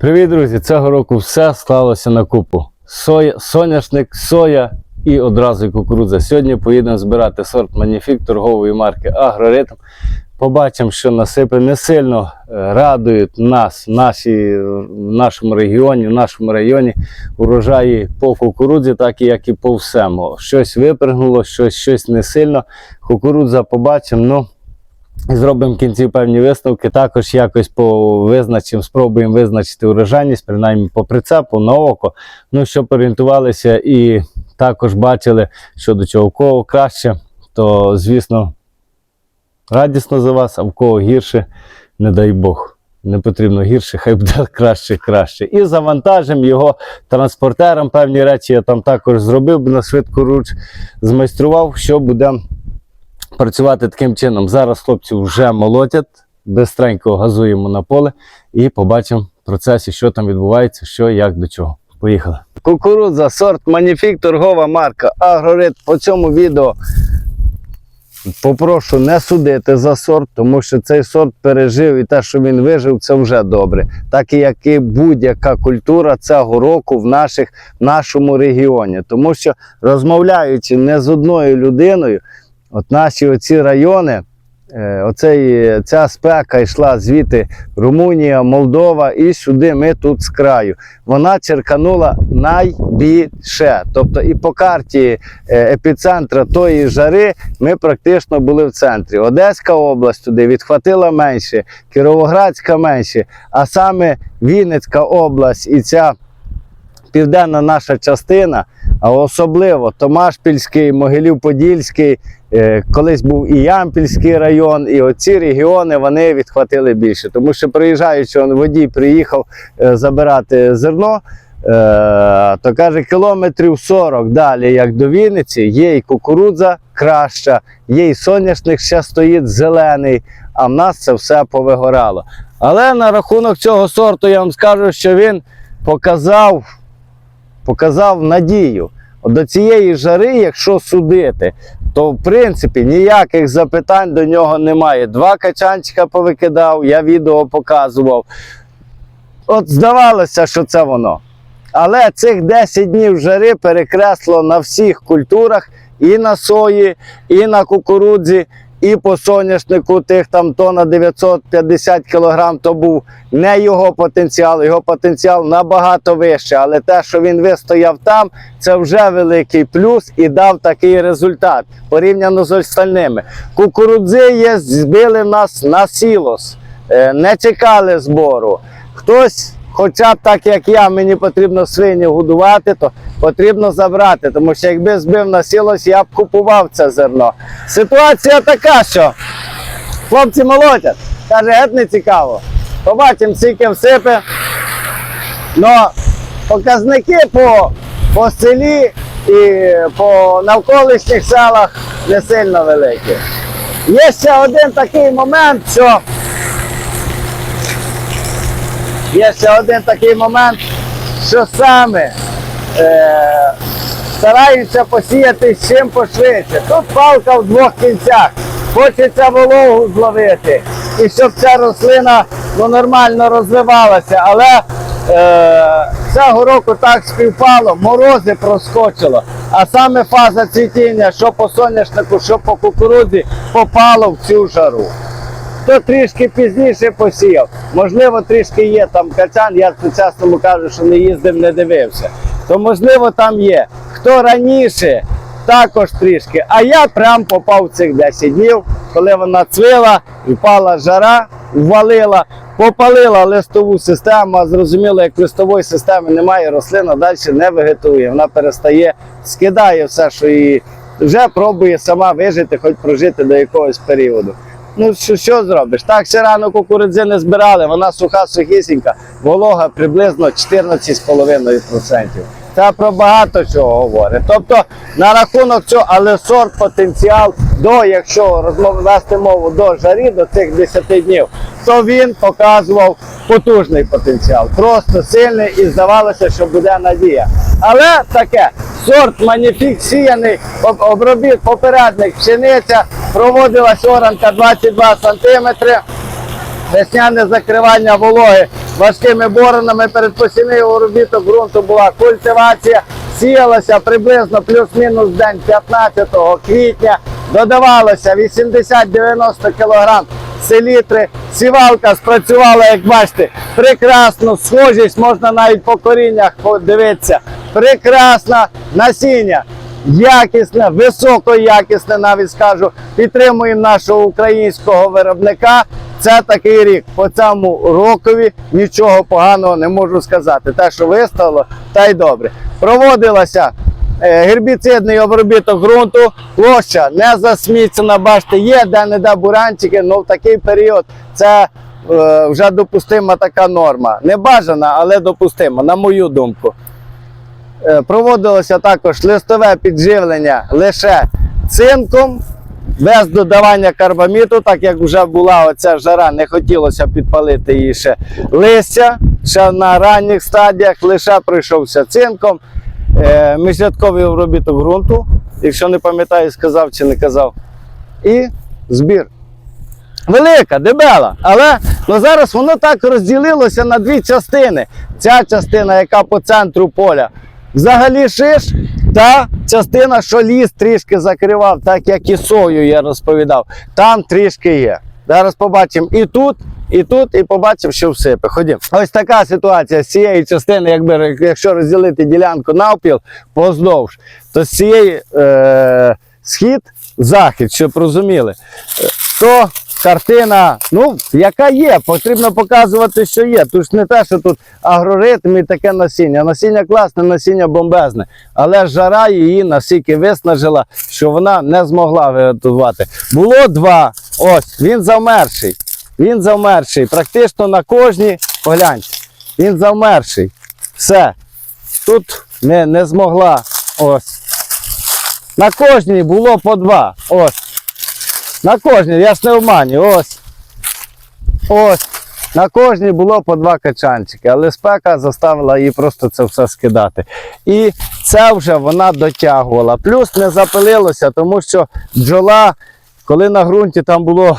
Привіт, друзі! Цього року все сталося на купу. Соя, соняшник, соя і одразу кукурудза. Сьогодні поїдемо збирати сорт Маніфік торгової марки Агроритм. Побачимо, що насипи не сильно е, радують нас в, нашій, в нашому регіоні, в нашому районі урожаї по кукурудзі, так і як і по всему. Щось випрыгнуло, щось, щось не сильно. Кукурудза побачимо. Ну, зробимо в кінці певні висновки. Також якось по визначимо, спробуємо визначити урожайність, принаймні по прицепу, на око. Ну, щоб орієнтувалися і також бачили, що до чого в кого краще, то звісно радісно за вас, а в кого гірше, не дай Бог. Не потрібно гірше, хай буде краще, краще. І завантажимо його транспортером. Певні речі я там також зробив, на швидку руч змайстрував, що буде працювати таким чином. Зараз хлопці вже молотять, бистренько газуємо на поле і побачимо в процесі, що там відбувається, що, як, до чого. Поїхали. Кукурудза, сорт Маніфік, торгова марка Агрорит. По цьому відео попрошу не судити за сорт, тому що цей сорт пережив і те, що він вижив, це вже добре. Так як і будь-яка культура цього року в наших, в нашому регіоні. Тому що розмовляючи не з одною людиною, От наші оці райони, е, оцей, ця спека йшла звідти Румунія, Молдова і сюди ми тут з краю. Вона черканула найбільше. Тобто і по карті е, епіцентра тої жари ми практично були в центрі. Одеська область туди відхватила менше, Кіровоградська менше, а саме Вінницька область і ця південна наша частина, а особливо Томашпільський, Могилів-Подільський, е, колись був і Ямпільський район, і оці регіони вони відхватили більше. Тому що приїжджаючи, водій приїхав е, забирати зерно, е, то каже, кілометрів 40 далі, як до Вінниці, є і кукурудза краща, є і соняшник ще стоїть зелений, а в нас це все повигорало. Але на рахунок цього сорту я вам скажу, що він показав показав надію. До цієї жари, якщо судити, то в принципі ніяких запитань до нього немає. Два качанчика повикидав, я відео показував. От здавалося, що це воно. Але цих 10 днів жари перекресло на всіх культурах і на сої, і на кукурудзі, і по соняшнику тих там тонна 950 кг, то був не його потенціал, його потенціал набагато вищий. Але те, що він вистояв там, це вже великий плюс і дав такий результат порівняно з остальними. Кукурудзи є, збили нас на сілос, е, не чекали збору. Хтось. Хоча так як я, мені потрібно свині годувати, то потрібно забрати. Тому що якби збив на сілось, я б купував це зерно. Ситуація така, що хлопці молотять. Каже, геть не цікаво. Побачимо, скільки всипе. Но показники по, по селі і по навколишніх селах не сильно великі. Є ще один такий момент, що Є ще один такий момент, що саме е, стараються посіяти з чим пошвидше. Тут палка в двох кінцях. Хочеться вологу зловити. І щоб ця рослина ну, нормально розвивалася. Але е, цього року так співпало, морози проскочило. А саме фаза цвітіння, що по соняшнику, що по кукурудзі, попало в цю жару хто трішки пізніше посіяв. Можливо, трішки є там качан, я по-чесному кажу, що не їздив, не дивився. То можливо там є. Хто раніше, також трішки. А я прям попав цих 10 днів, коли вона цвіла, впала жара, ввалила, попалила листову систему, а зрозуміло, як листової системи немає, рослина далі не вегетує. Вона перестає, скидає все, що її вже пробує сама вижити, хоч прожити до якогось періоду. Ну що, що зробиш? Так ще рано кукурудзи не збирали, вона суха, сухісінька, волога приблизно 14,5%. Це про багато чого говорить. Тобто на рахунок цього, але сорт потенціал до, якщо розмов вести мову до жарі, до цих 10 днів, то він показував потужний потенціал. Просто сильний і здавалося, що буде надія. Але таке, сорт маніфік сіяний, обробіт попередник пшениця, проводилась оранка 22 см, весняне закривання вологи важкими боронами перед посівним обробіток ґрунту була культивація. Сіялося приблизно плюс-мінус день 15 квітня. Додавалося 80-90 кг селітри. Сівалка спрацювала, як бачите, прекрасно. Схожість можна навіть по коріннях подивитися. Прекрасна насіння. Якісне, високоякісне, навіть скажу. Підтримуємо нашого українського виробника. Це такий рік. По цьому рокові нічого поганого не можу сказати. Те, що виставило, та й добре. Проводилася е, гербіцидний обробіток ґрунту, площа не засмічена, бачите, є де-не-де буранчики, але в такий період це е, вже допустима така норма. Не бажана, але допустима, на мою думку. Е, Проводилося також листове підживлення лише цинком, без додавання карбаміту, так як вже була оця жара, не хотілося підпалити її ще листя. Ще на ранніх стадіях лише пройшовся цинком. Е, міжрядковий обробіток ґрунту, якщо не пам'ятаю, сказав чи не казав. І збір. Велика, дебела, але ну, зараз воно так розділилося на дві частини. Ця частина, яка по центру поля, взагалі шиш, та частина, що ліс трішки закривав, так як і сою я розповідав, там трішки є. Зараз побачимо і тут, і тут, і побачимо, що всипе. Ходімо. Ось така ситуація з цієї частини, якби якщо розділити ділянку навпіл поздовж, то з цієї е, схід, захід, щоб розуміли, е, то картина, ну, яка є, потрібно показувати, що є. Тут не те, що тут агроритм і таке насіння. Насіння класне, насіння бомбезне, але жара її настільки виснажила, що вона не змогла виготувати. Було два. Ось, він завмерший. Він завмерший. Практично на кожній, погляньте, він завмерший. Все. Тут не, не змогла. Ось. На кожній було по два. Ось. На кожній, я ж не обманю, ось. Ось. На кожній було по два качанчики, але спека заставила її просто це все скидати. І це вже вона дотягувала. Плюс не запилилося, тому що бджола, коли на ґрунті там було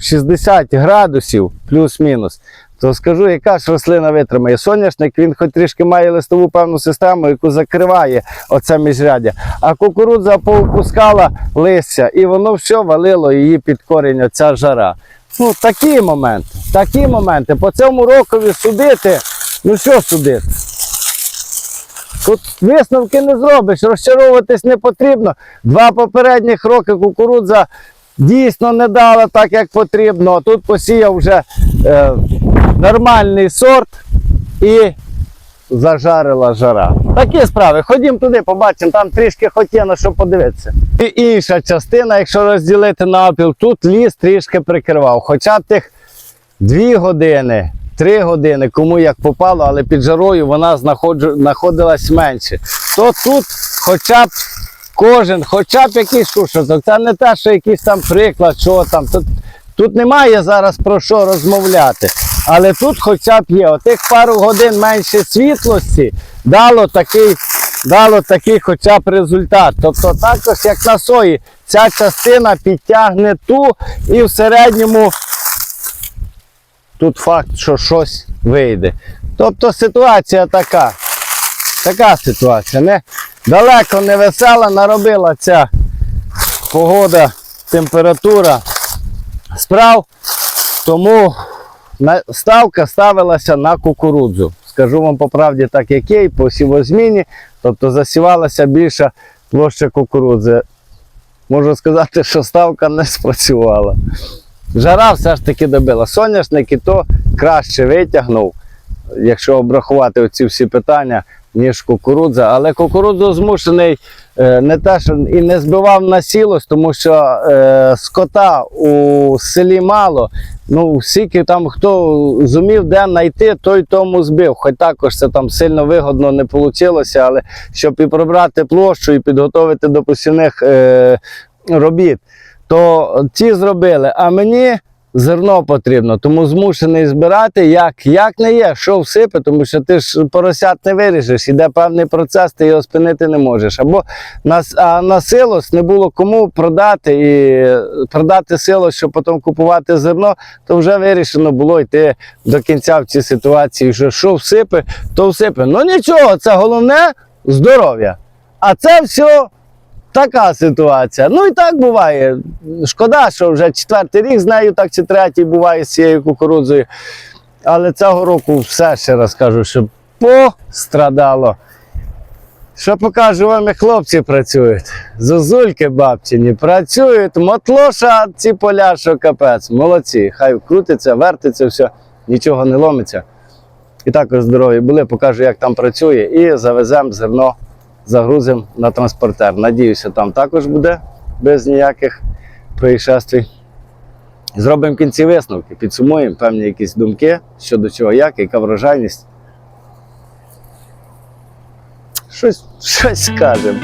60 градусів, плюс-мінус, то скажу, яка ж рослина витримає. Соняшник, він хоч трішки має листову певну систему, яку закриває оце міжряддя. А кукурудза повпускала листя, і воно все валило її під корінь, оця жара. Ну, такі моменти, такі моменти. По цьому рокові судити, ну що судити? Тут висновки не зробиш, розчаровуватись не потрібно. Два попередніх роки кукурудза дійсно не дала так, як потрібно. Тут посіяв вже е, нормальний сорт і зажарила жара. Такі справи. Ходімо туди, побачимо, там трішки хотіно, щоб подивитися. І інша частина, якщо розділити навпіл, тут ліс трішки прикривав. Хоча б тих дві години, три години, кому як попало, але під жарою вона знаходилась менше. То тут хоча б кожен, хоча б якийсь шушоток. Це не те, що якийсь там приклад, що там. Тут, тут немає зараз про що розмовляти. Але тут хоча б є. Отих пару годин менше світлості дало такий, дало такий хоча б результат. Тобто також, як на сої, ця частина підтягне ту і в середньому тут факт, що щось вийде. Тобто ситуація така. Така ситуація. Не, далеко не весела, наробила ця погода, температура справ. Тому ставка ставилася на кукурудзу. Скажу вам по правді, так як є, по сівозміні, тобто засівалася більша площа кукурудзи. Можу сказати, що ставка не спрацювала. Жара все ж таки добила. Соняшник і то краще витягнув, якщо обрахувати оці всі питання, ніж кукурудза. Але кукурудзу змушений не те, що і не збивав на сілость, тому що е, скота у селі мало. Ну, скільки там хто зумів де знайти, той тому збив. Хоч також це там сильно вигодно не вийшло, але щоб і прибрати площу, і підготовити до посівних е, робіт, то ці зробили. А мені зерно потрібно, тому змушений збирати, як, як не є, що всипе, тому що ти ж поросят не виріжеш, іде певний процес, ти його спинити не можеш. Або на, а на силос не було кому продати і продати силос, щоб потім купувати зерно, то вже вирішено було йти до кінця в цій ситуації, що що всипе, то всипе. Ну нічого, це головне здоров'я. А це все така ситуація. Ну і так буває. Шкода, що вже четвертий рік з нею, так чи третій буває з цією кукурудзою. Але цього року все ще раз кажу, що пострадало. Що покажу вам, як хлопці працюють. Зозульки бабчині працюють, мотлоша ці поля, що капець. Молодці. Хай крутиться, вертиться, все, нічого не ломиться. І також здорові були, покажу, як там працює, і завеземо зерно, загрузимо на транспортер. Надіюся, там також буде без ніяких происшествий. Зробимо кінці висновки, підсумуємо певні якісь думки щодо чого, як, яка врожайність. Щось, щось скажемо.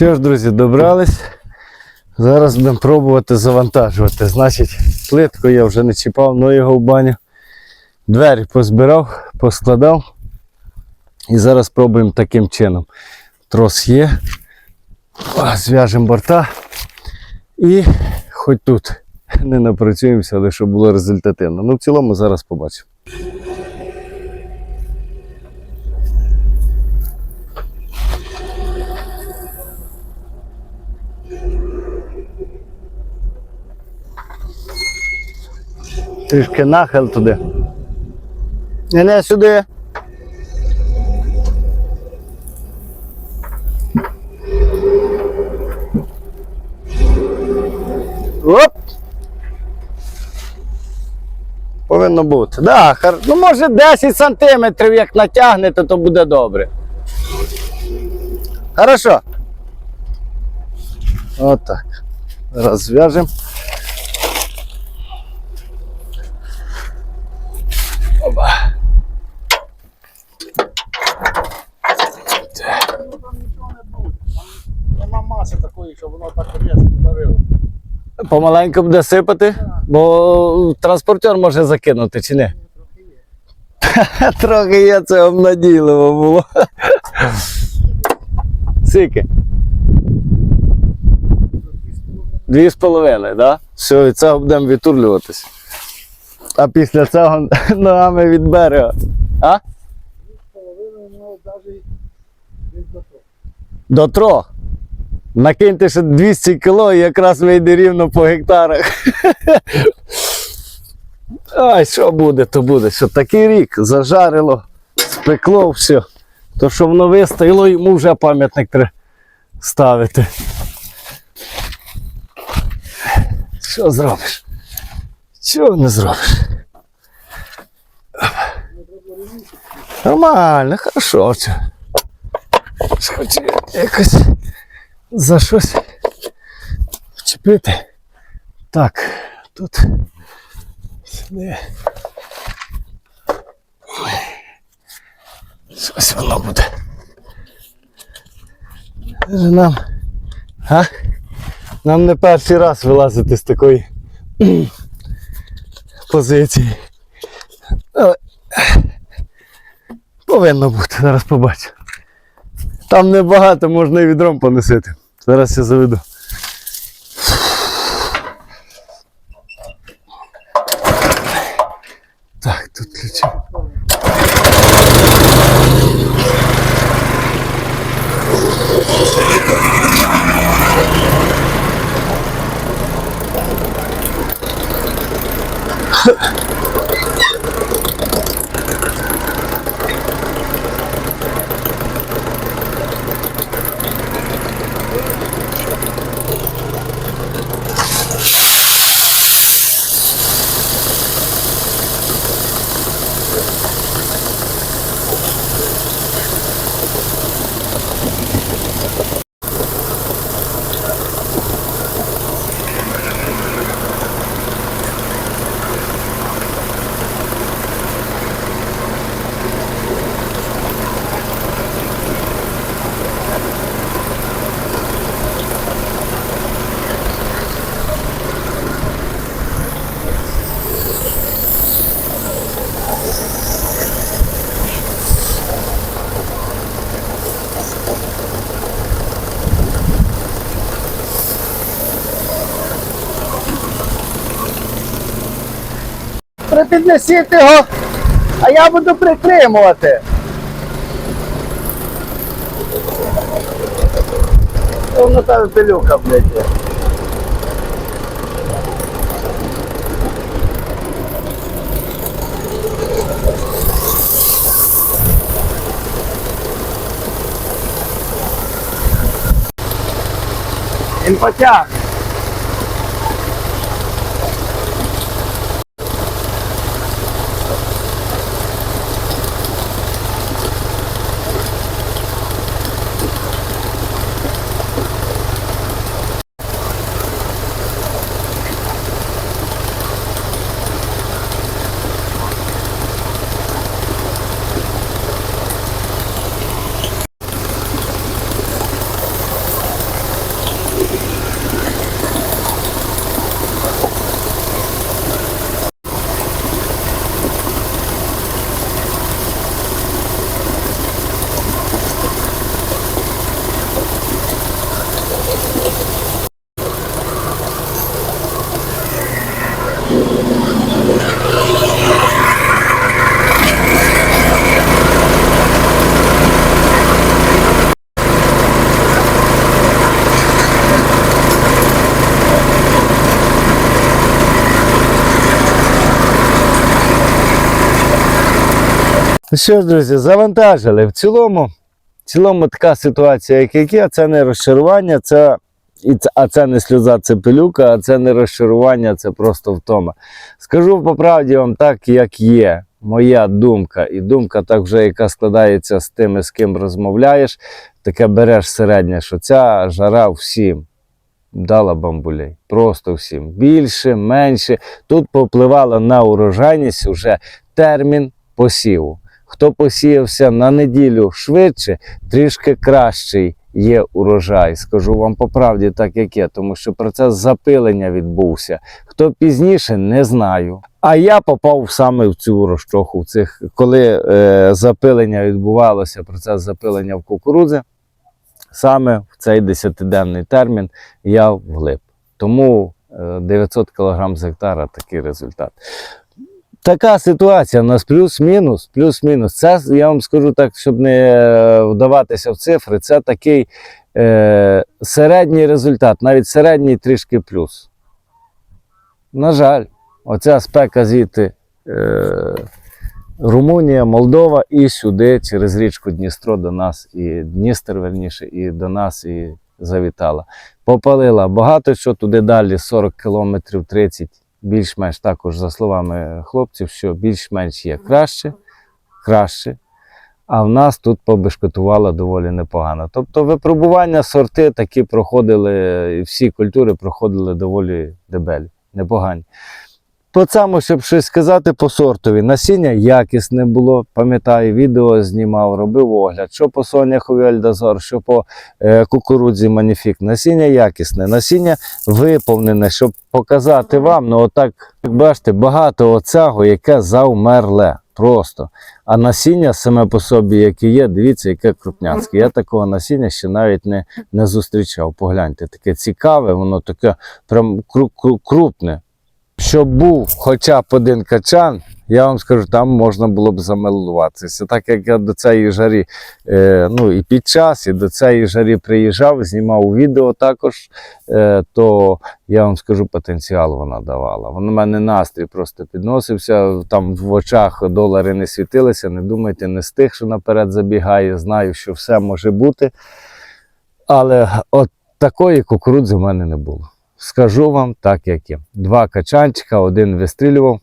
Що ж, друзі, добрались. Зараз будемо пробувати завантажувати. Значить, плитку я вже не чіпав, ну його в баню. Двері позбирав, поскладав. І зараз пробуємо таким чином. Трос є. Зв'яжемо борта. І хоч тут не напрацюємося, але щоб було результативно. Ну, в цілому зараз побачимо. Трішки нахил туди. Не не сюди. Оп! Повинно бути. Да, хар... Ну, може 10 сантиметрів, як натягнете, то буде добре. Хорошо. Отак. Розв'яжемо. Воно так різко вдарило. Помаленьку буде сипати, бо транспортер може закинути, чи не? Трохи є це обнадійливо було. Скільки? Дві з половиною, так? Все, від цього будемо відтурлюватись. А після цього ногами від берега. А? Половину воно навіть десь до того. До трьох. Накиньте ще 200 кіло і якраз вийде рівно по гектарах. Ай, що буде, то буде. Що такий рік зажарило, спекло все. То що воно вистояло, йому вже пам'ятник треба ставити. Що зробиш? Чого не зробиш? Нормально, хорошо. Хочу якось за щось вчепити. Так, тут сюди. Щось воно буде. Нам, а? Нам не перший раз вилазити з такої позиції. Але повинно бути, зараз побачу. Там небагато, можна і відром поносити. Зараз я заведу. Так, тут ключі. Припіднесіть його, а я буду притримувати. Воно там пилюка, блядь. Він. Ну Що ж, друзі, завантажили. В цілому, в цілому така ситуація, як є, це не розчарування, це І це, а це не сльоза, це пилюка, а це не розчарування, це просто втома. Скажу по правді вам так, як є. Моя думка, і думка так вже, яка складається з тими, з ким розмовляєш, таке береш середнє, що ця жара всім дала бамбулей. Просто всім. Більше, менше. Тут попливала на урожайність уже термін посіву. Хто посіявся на неділю швидше, трішки кращий є урожай. Скажу вам по правді, так як є, тому що процес запилення відбувся. Хто пізніше, не знаю. А я попав саме в цю розчоху, в цих, коли е, запилення відбувалося, процес запилення в кукурудзи, саме в цей 10-денний термін я вглиб. Тому е, 900 кг з гектара такий результат. Така ситуація у нас плюс-мінус, плюс-мінус. Це я вам скажу так, щоб не е, вдаватися в цифри. Це такий е, середній результат, навіть середній трішки плюс. На жаль, оця спека звідти е, Румунія, Молдова і сюди через річку Дністро до нас, і Дністер, верніше, і до нас і завітала. Попалила багато що туди далі 40 кілометрів 30 більш-менш також, за словами хлопців, що більш-менш є краще, краще. А в нас тут побешкотувало доволі непогано. Тобто випробування сорти такі проходили, всі культури проходили доволі дебелі, непогані. По цьому, щоб щось сказати по сортові, насіння якісне було, пам'ятаю, відео знімав, робив огляд, що по соняхові Альдазор, що по е, кукурудзі Маніфік. Насіння якісне, насіння виповнене, щоб показати вам, ну отак, як бачите, багато оцього, яке завмерле. Просто. А насіння саме по собі, яке є, дивіться, яке крупняцьке. Я такого насіння ще навіть не, не зустрічав. Погляньте, таке цікаве, воно таке прям кру- кру- крупне. Щоб був хоча б один качан, я вам скажу, там можна було б замилуватися. Так як я до цієї жарі, е, ну і під час, і до цієї жарі приїжджав, знімав відео також, е, то я вам скажу, потенціал вона давала. Вона в мене настрій просто підносився. Там в очах долари не світилися. Не думайте, не з тих, що наперед забігає. Знаю, що все може бути. Але от такої кукурудзи в мене не було. Скажу вам так, як є. Два качанчика, один вистрілював,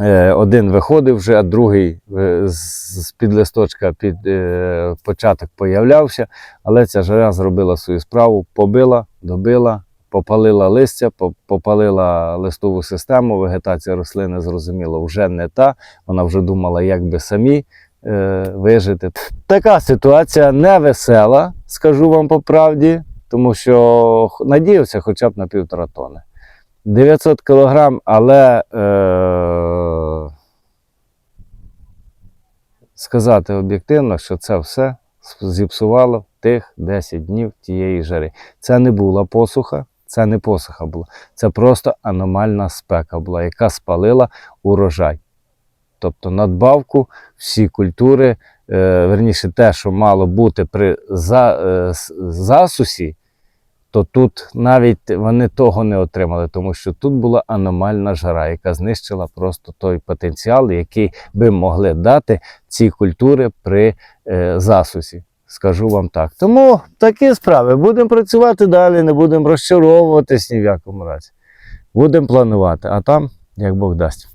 е, один виходив вже, а другий е, з-під листочка під е, початок появлявся. Але ця жара зробила свою справу, побила, добила, попалила листя, попалила листову систему. Вегетація рослини, зрозуміло, вже не та. Вона вже думала, як би самі вижити. Така ситуація невесела, скажу вам по правді, тому що надіявся хоча б на півтора тони. 900 кілограм, але е, сказати об'єктивно, що це все зіпсувало тих 10 днів тієї жари. Це не була посуха, це не посуха була. Це просто аномальна спека була, яка спалила урожай. Тобто надбавку всі культури, е, верніше те, що мало бути при за, е, засусі, то тут навіть вони того не отримали, тому що тут була аномальна жара, яка знищила просто той потенціал, який би могли дати ці культури при е, засусі. Скажу вам так. Тому такі справи. Будемо працювати далі, не будемо розчаровуватись ні в якому разі. Будемо планувати, а там, як Бог дасть.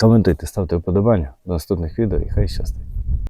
Коментуйте, ставте вподобання до наступних відео і хай щастить.